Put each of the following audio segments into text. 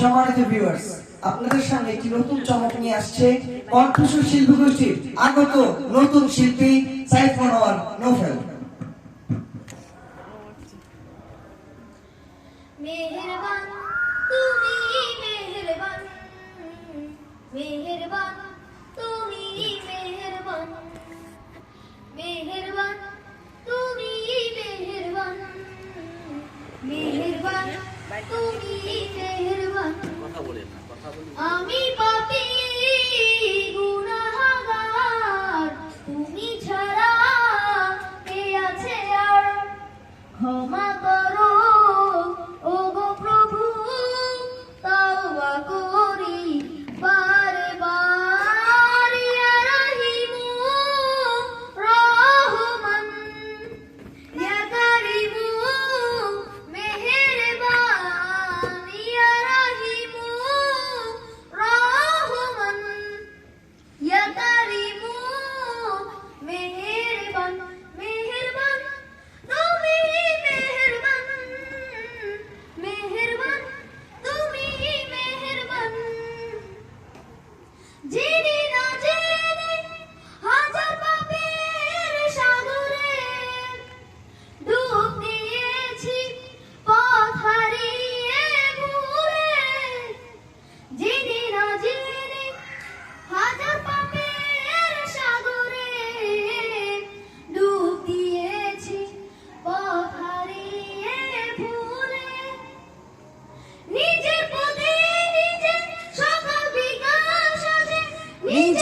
সম্মানিত ভিউয়ার্স আপনাদের সামনে একটি নতুন চমক নিয়ে আসছে কণ্ঠস্বর শিল্পী গোষ্ঠীর আগত নতুন শিল্পী সাইফ নোফেল। আমি পাপি গুনাহগার তুমি ছাড়া কে আছে আর? ক্ষমা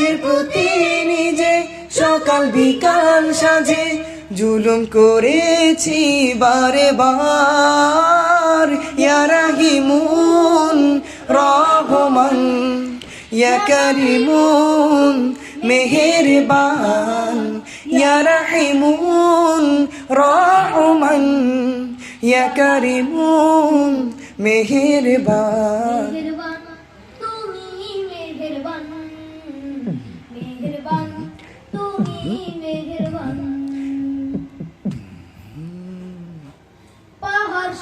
নিজের প্রতি নিজে সকাল বিকাল সাজে। জুলুম করেছি বারে বার। ইয়ারাহিমুন রহমান ইয়া কারিমুন, মেহেরবান। ইয়ারাহিমুন রহমান ইয়া কারিমুন মেহেরবান। পাহাড়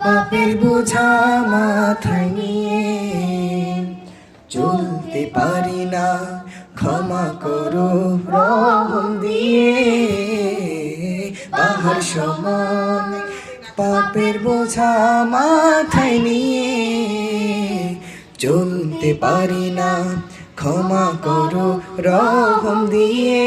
পাপের বোঝা মাথায় নিয়ে চলতে পারি না, ক্ষমা করো দিয়ে। পাহাড় সমান, পাপের বোঝা মাথায় নিয়ে চলতে পারি না ক্ষমা করো রহম দিয়ে।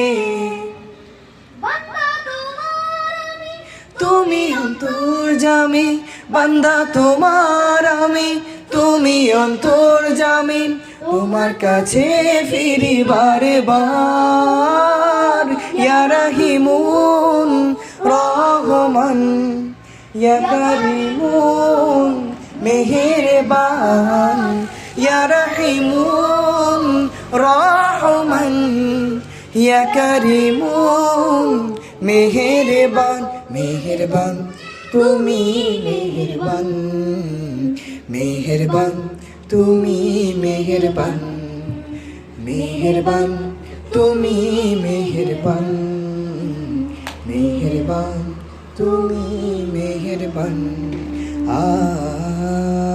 তুমি অন্তর জামি বান্দা তোমার আমি। তুমি অন্তর জামি তোমার কাছে ফিরি বারে বার। ইয়া রাহিমুন রহমান ইয়া কারিমুন মেহেরবান। ইয়া রাহিমুন রহমান, ইয়া কারিমুন, মেহেরবান মেহেরবান, তুমি মেহেরবান মেহেরবান, তুমি মেহেরবান মেহেরবান, তুমি মেহেরবান মেহেরবান, তুমি মেহেরবান, আ